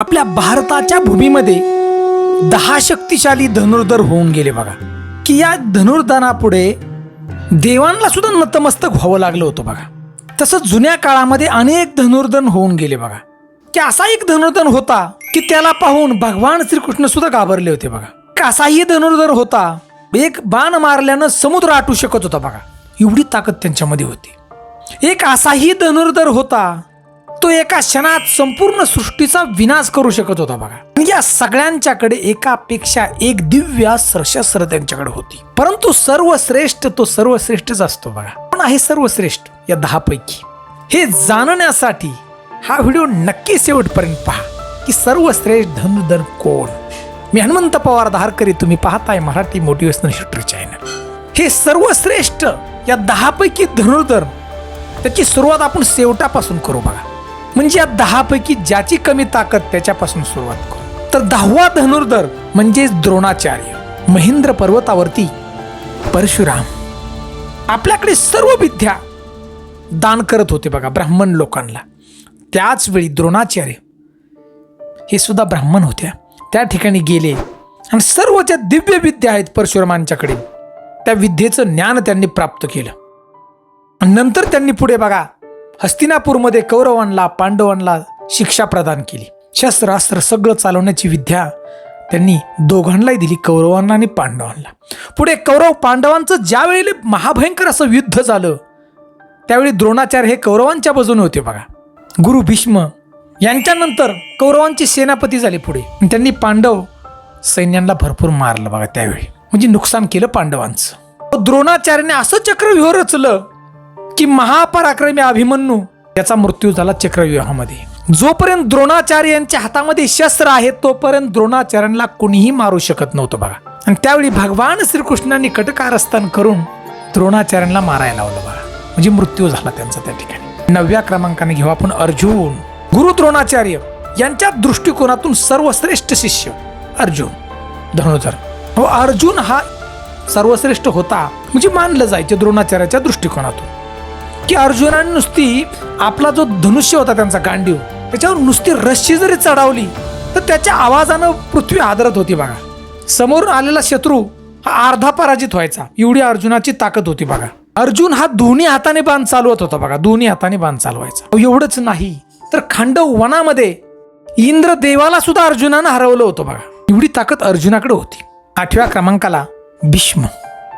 आपल्या भारताच्या भूमीमध्ये दहा शक्तिशाली धनुर्धर होऊन गेले बघा. की या धनुर्धनापुढे देवांना सुद्धा नतमस्तक व्हावं लागलं होतं बघा. तसंच जुन्या काळामध्ये अनेक धनुर्धन होऊन गेले बघा. की असा एक धनुर्धन होता की त्याला पाहून भगवान श्रीकृष्ण सुद्धा घाबरले होते बघा. एक असाही धनुर्धर होता? एक बाण मारल्यानं समुद्र आटू शकत होता बघा. एवढी ताकद त्यांच्यामध्ये होती. एक असाही धनुर्धर होता तो एका क्षणात संपूर्ण सृष्टीचा विनाश करू शकत होता बघा. या सगळ्यांच्याकडे एकापेक्षा एक दिव्य सशस्त्र त्यांच्याकडे होती. परंतु सर्वश्रेष्ठ तो सर्वश्रेष्ठच असतो बघा. पण आहे सर्वश्रेष्ठ? या दहा पैकी हे जाणण्यासाठी हा व्हिडिओ नक्की शेवटपर्यंत पहा की सर्वश्रेष्ठ धनुधन कोण? मी हनुमंत पवार धारकरी तुम्ही पाहताय मराठी मोटिवेशनल हिस्ट्री चॅनल हे सर्वश्रेष्ठ या दहापैकी धनुर्धर त्याची सुरुवात आपण शेवटापासून करू बघा. म्हणजे या दहापैकी ज्याची कमी ताकद त्याच्यापासून सुरुवात करू. तर दहावा धनुर्धर म्हणजे द्रोणाचार्य महेंद्र पर्वतावरती परशुराम. आपल्याकडे सर्व विद्या दान करत होते बघा ब्राह्मण लोकांना. त्याच वेळी द्रोणाचार्य हे सुद्धा ब्राह्मण होत्या. त्या ठिकाणी गेले आणि सर्व ज्या दिव्य विद्या आहेत परशुरामांच्याकडे त्या विद्येचं ज्ञान त्यांनी प्राप्त केलं. आणि नंतर त्यांनी पुढे बघा हस्तिनापूरमध्ये कौरवांना पांडवांना शिक्षा प्रदान केली. शस्त्रास्त्र सगळं चालवण्याची विद्या त्यांनी दोघांनाही दिली कौरवांना आणि पांडवांना. पुढे कौरव पांडवांचं ज्यावेळी महाभयंकर असं युद्ध झालं त्यावेळी द्रोणाचार्य हे कौरवांच्या बाजूने होते बघा. गुरु भीष्म यांच्यानंतर कौरवांचे सेनापती झाले पुढे. त्यांनी पांडव सैन्यांना भरपूर मारलं बघा त्यावेळी. म्हणजे नुकसान केलं पांडवांचं. द्रोणाचार्याने असं चक्रव्यूह रचलं की महापराक्रमी अभिमन्यू याचा मृत्यू झाला चक्रव्यूहामध्ये. जोपर्यंत द्रोणाचार्य यांच्या हातामध्ये शस्त्र आहे तोपर्यंत द्रोणाचार्यांना कोणीही मारू शकत नव्हतं बघा. आणि त्यावेळी भगवान श्रीकृष्णांनी कटकारस्थान करून द्रोणाचार्यांना मारायला लावलं बघा. म्हणजे मृत्यू झाला त्यांचा त्या ठिकाणी. नवव्या क्रमांकाने घेऊ आपण अर्जुन. गुरु द्रोणाचार्य यांच्या दृष्टिकोनातून सर्वश्रेष्ठ शिष्य अर्जुन. धनुधर हो अर्जुन हा सर्वश्रेष्ठ होता म्हणजे मानलं जायचे द्रोणाचार्याच्या दृष्टिकोनातून. की अर्जुनाने नुसती आपला जो धनुष्य होता त्यांचा गांडीव त्याच्यावर नुसती रश्शी जरी चढावली तर त्याच्या आवाजानं पृथ्वी आदरत होती बघा. समोरून आलेला शत्रू हा अर्धा पराजित व्हायचा. एवढी अर्जुनाची ताकद होती बघा. अर्जुन हा दोन्ही हाताने बाण चालवत होता बघा. दोन्ही हाताने बाण चालवायचा. एवढंच नाही. तर खांडव वनामध्ये इंद्र देवाला सुद्धा अर्जुनानं हरवलं होतं बघा. एवढी ताकद अर्जुनाकडे होती. आठव्या क्रमांकाला भीष्म.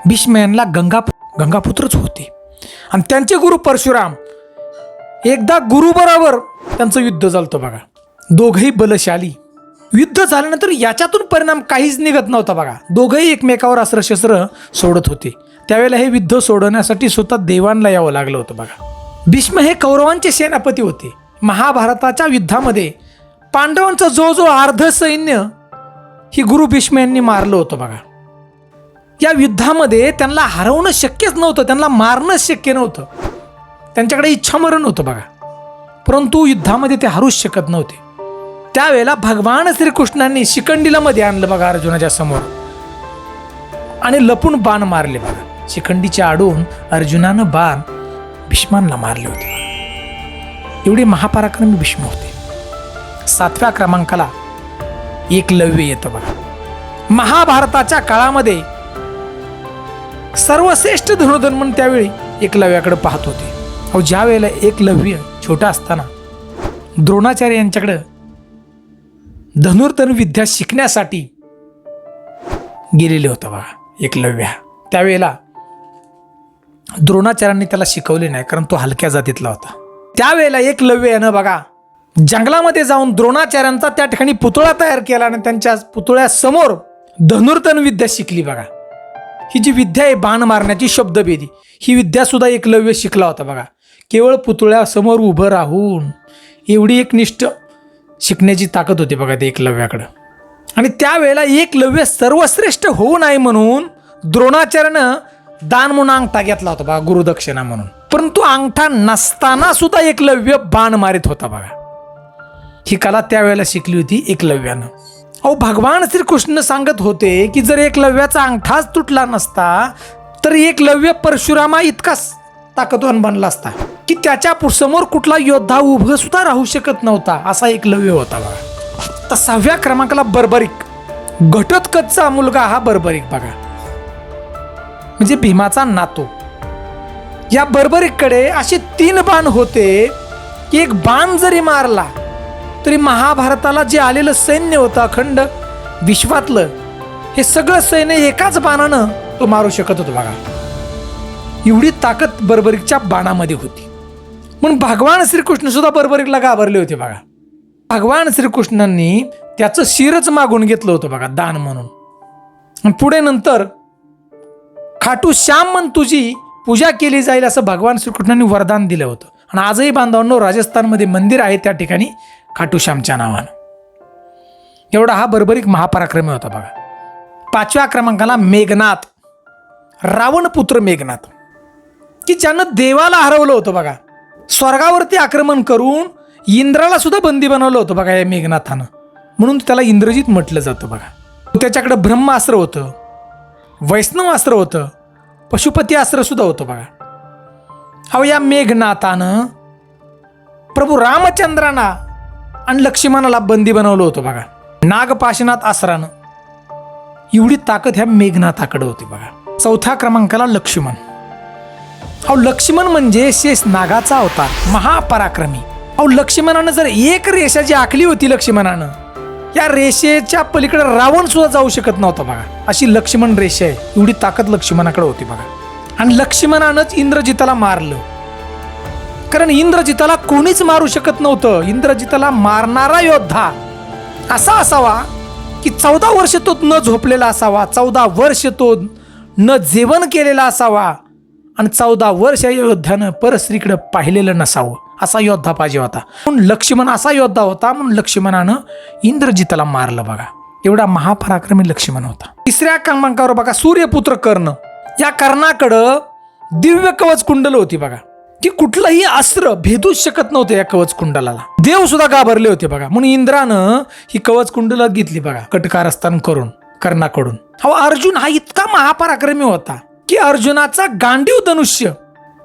भीष्म यांना गंगा गंगापुत्रच होते. आणि त्यांचे गुरु परशुराम. एकदा गुरुबरोबर त्यांचं युद्ध झालं बघा. दोघही बलशाली. युद्ध झाल्यानंतर याच्यातून परिणाम काहीच निघत नव्हता बघा. दोघंही एकमेकावर अस्त्रशस्त्र सोडत होते. त्यावेळेला हे युद्ध सोडवण्यासाठी स्वतः देवांना यावं लागलं होतं बघा. भीष्म हे कौरवांचे सेनापती होते. महाभारताच्या युद्धामध्ये पांडवांचं जो जो अर्ध सैन्य ही गुरु भीष्म यांनी मारलं होतं बघा. या युद्धामध्ये त्यांना हरवणं शक्यच नव्हतं त्यांना मारणंच शक्य नव्हतं. त्यांच्याकडे इच्छामरण होतं बघा. परंतु युद्धामध्ये ते हरूच शकत नव्हते. त्यावेळेला भगवान श्रीकृष्णांनी शिखंडीला मध्ये आणलं बघा अर्जुनाच्या समोर. आणि लपून बाण मारले बघा. शिखंडीच्या आडून अर्जुनानं बाण भीष्मांना मारले होते एवढे महापराक्रमी भीष्म होते. सातव्या क्रमांकाला एकलव्य येतं बघा. महाभारताच्या काळामध्ये सर्वश्रेष्ठ धनुर्धन म्हणून त्यावेळी एकलव्याकडे पाहत होते. अहो ज्या वेळेला एकलव्य छोटा असताना द्रोणाचार्य यांच्याकडं धनुर्धन विद्या शिकण्यासाठी गेलेले होतं बघा एकलव्य त्यावेळेला द्रोणाचार्यांनी त्याला शिकवले नाही कारण तो हलक्या जातीतला होता. त्यावेळेला एकलव्य यानं बघा जंगलामध्ये जाऊन द्रोणाचार्यांचा त्या ठिकाणी पुतळा तयार केला आणि त्यांच्या पुतळ्यासमोर धनुर्धन विद्या शिकली बघा. ही जी विद्या आहे बाण मारण्याची शब्दभेदी ही विद्यासुद्धा एकलव्य शिकला होता बघा. केवळ पुतळ्यासमोर उभं राहून एवढी एक निष्ठ शिकण्याची ताकद होती बघा ते एकलव्याकडं आणि त्यावेळेला एकलव्य सर्वश्रेष्ठ होऊ नये म्हणून द्रोणाचार्यानं दान म्हणून अंगठा घेतला होता बघा गुरुदक्षिणा म्हणून. परंतु अंगठा नसताना सुद्धा एकलव्य बाण मारित होता बघा. ही कला त्यावेळेला शिकली होती एकलव्यानं अहो भगवान श्रीकृष्ण सांगत होते की जर एकलव्याचा अंगठाच तुटला नसता तर एकलव्य परशुरामा इतकाच ताकदवान बनला असता की त्याच्यासमोर कुठला योद्धा उभं सुद्धा राहू शकत नव्हता असा एकलव्य होता बघा. तर सहाव्या क्रमांकाला बर्बरिक. घटोत्कचचा मुलगा हा बर्बरिक बघा. म्हणजे भीमाचा नातो. या बर्बरीकडे असे तीन बाण होते की एक बाण जरी मारला तरी महाभारताला जे आलेलं सैन्य होतं अखंड विश्वातलं हे सगळं सैन्य एकाच बाणानं तो मारू शकत होता बघा. एवढी ताकद बर्बरीकच्या बाणामध्ये होती. म्हणून भगवान श्रीकृष्ण सुद्धा बर्बरीकला घाबरले होते बघा. भगवान श्रीकृष्णांनी त्याचं शिरच मागून घेतलं होतं बघा दान म्हणून. पुढे नंतर खाटू श्याम म्हण तुझी पूजा केली जाईल असं भगवान श्रीकृष्णांनी वरदान दिलं होतं. आणि आजही बांधवांनो राजस्थानमध्ये मंदिर आहे त्या ठिकाणी. खाटूश्यामच्या नावानं. एवढा हा बर्बरिक महापराक्रमी होता बघा. पाचव्या क्रमांकाला मेघनाथ रावणपुत्र मेघनाथ. की ज्यानं देवाला हरवलं होतं बघा. स्वर्गावरती आक्रमण करून इंद्राला सुद्धा बंदी बनवलं होतं बघा या मेघनाथानं. म्हणून त्याला इंद्रजित म्हटलं जातं बघा. त्याच्याकडे ब्रह्मास्त्र होतं वैष्णव अस्त्र होतं पशुपती अस्त्र सुद्धा होतं बघा. अहो या मेघनाथानं प्रभू रामचंद्रांना आणि लक्ष्मणाला बंदी बनवलं होतं बघा. नागपाशनात आसरानं. एवढी ताकद ह्या मेघनाथाकडे होती बघा. चौथ्या क्रमांकाला लक्ष्मण. अहो लक्ष्मण म्हणजे शेष नागाचा होता महापराक्रमी. अहो लक्ष्मणानं जर एक रेषा जी आखली होती लक्ष्मणानं या रेषेच्या पलीकडे रावण सुद्धा जाऊ शकत नव्हता बघा. अशी लक्ष्मण रेषा आहे. एवढी ताकद लक्ष्मणाकडे होती बघा. आणि लक्ष्मणानंच इंद्रजिताला मारलं. कारण इंद्रजिताला कोणीच मारू शकत नव्हतं. इंद्रजिताला मारणारा योद्धा. असा असावा की चौदा वर्ष तो न झोपलेला असावा चौदा वर्ष तो न जेवण केलेला असावा आणि चौदा वर्ष या योद्ध्यानं परस्त्रीकडे पाहिलेलं नसावं. असा योद्धा पाहिजे होता. म्हणून लक्ष्मण असा योद्धा होता म्हणून लक्ष्मणानं इंद्रजिताला मारलं बघा. एवढा महापराक्रमी लक्ष्मण होता. तिसऱ्या क्रमांकावर बघा सूर्यपुत्र कर्ण. या कर्णाकडं दिव्य कवच कुंडल होती बघा. की कुठलंही अस्त्र भेदूच शकत नव्हतं या कवच कुंडलाला. देव सुद्धा घाबरले होते बघा. म्हणून इंद्रानं ही कवच कुंडल घेतली बघा कटकारस्थान करून कर्णाकडून. अहो अर्जुन हा इतका महापराक्रमी होता की अर्जुनाचा गांडीव धनुष्य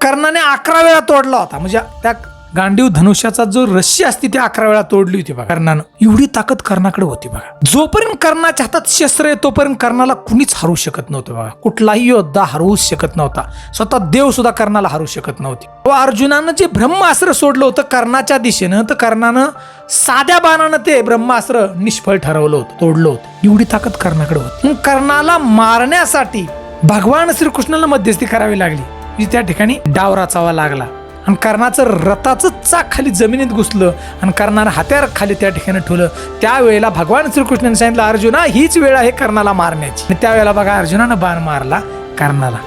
कर्णाने अकरा वेळा तोडला होता. म्हणजे त्या गांडीव धनुष्याचा जो रस्सी असती ती अकरा वेळा तोडली होती बघा. कर्णानं. एवढी ताकद कर्णाकडे होती बघा. जोपर्यंत कर्णाच्या हातात शस्त्र आहे तोपर्यंत कर्णाला कुणीच हरू शकत नव्हतं बघा. कुठलाही योद्धा हरवूच शकत नव्हता. स्वतः देव सुद्धा कर्णाला हरू शकत नव्हती. व अर्जुनानं जे ब्रह्मास्त्र सोडलं होतं कर्णाच्या दिशेनं तर कर्णानं साध्या बाणानं ते ब्रह्मास्त्र निष्फळ ठरवलं होतं तोडलं होतं. एवढी ताकद कर्णाकडे होती. मग कर्णाला मारण्यासाठी भगवान श्रीकृष्णाला मध्यस्थी करावी लागली. म्हणजे त्या ठिकाणी डाव रचावा लागला. आणि कर्णाचं रथाचं चाक खाली जमिनीत घुसलं आणि कर्णानं हात्यार खाली त्या ठिकाणी ठेवलं. त्यावेळेला भगवान श्रीकृष्णाने सांगितलं अर्जुना हीच वेळ आहे कर्णाला मारण्याची. आणि त्यावेळेला बघा अर्जुनानं बाण मारला कर्णाला.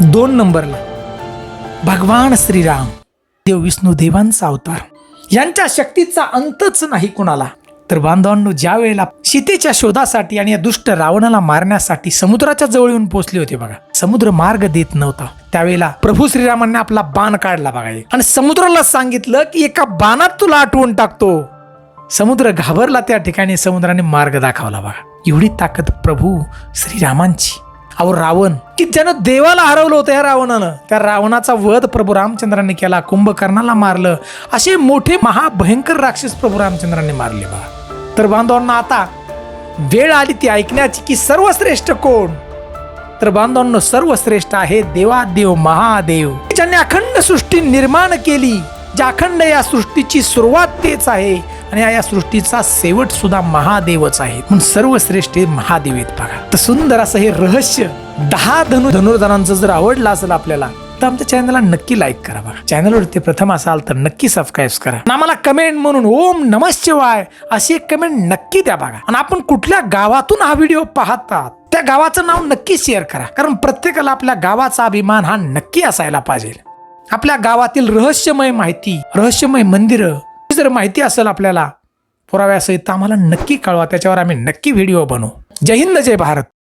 दोन नंबरला भगवान श्रीराम देव विष्णू देवांचा अवतार. यांच्या शक्तीचा अंतच नाही कुणाला. तर बांधवांनो ज्या वेळेला सीतेच्या शोधासाठी आणि या दुष्ट रावणाला मारण्यासाठी समुद्राच्या जवळ येऊन पोहोचले होते बघा समुद्र मार्ग देत नव्हता. त्यावेळेला प्रभू श्रीरामांनी आपला बाण काढला बघा आणि समुद्राला सांगितलं की एका बाणात तुला आठवून टाकतो. समुद्र घाबरला त्या ठिकाणी समुद्राने मार्ग दाखवला बघा. एवढी ताकद प्रभू श्रीरामांची. अहो रावण की ज्यानं देवाला हरवलं होतं या रावणानं. त्या रावणाचा वध प्रभू रामचंद्रांनी केला कुंभकर्णाला मारलं. असे मोठे महाभयंकर राक्षस प्रभू रामचंद्रांनी मारले बघा. तर बांधवांना आता वेळ आली ती ऐकण्याची की सर्वश्रेष्ठ कोण? तर बांधवांनो सर्वश्रेष्ठ आहे देवादेव महादेव. ज्यांनी अखंड सृष्टी निर्माण केली ज्या अखंड या सृष्टीची सुरुवात तेच आहे आणि या सृष्टीचा शेवट सुद्धा महादेवच आहे. म्हणून सर्वश्रेष्ठ महादेव आहेत बघा. तर सुंदर असं हे रहस्य दहा धनु धनुर्धनांचं जर आवडलं असेल आपल्याला तर आमच्या चॅनलला नक्की लाईक करा बघा चॅनलवर ते प्रथम असाल तर नक्की सबस्क्राईब करा. आणि आम्हाला कमेंट म्हणून ओम नमस् शिवाय अशी एक कमेंट नक्की द्या बघा. आणि आपण कुठल्या गावातून हा व्हिडिओ पाहतात त्या गावाचं नाव नक्की शेअर करा. कारण प्रत्येकाला आपल्या गावाचा अभिमान हा नक्की असायला पाहिजे. आपल्या गावातील रहस्यमय माहिती रहस्यमय मंदिरं जर माहिती असेल आपल्याला पुराव्यासहित आम्हाला नक्की कळवा. त्याच्यावर आम्ही नक्की व्हिडिओ बनवू. जय हिंद जय भारत.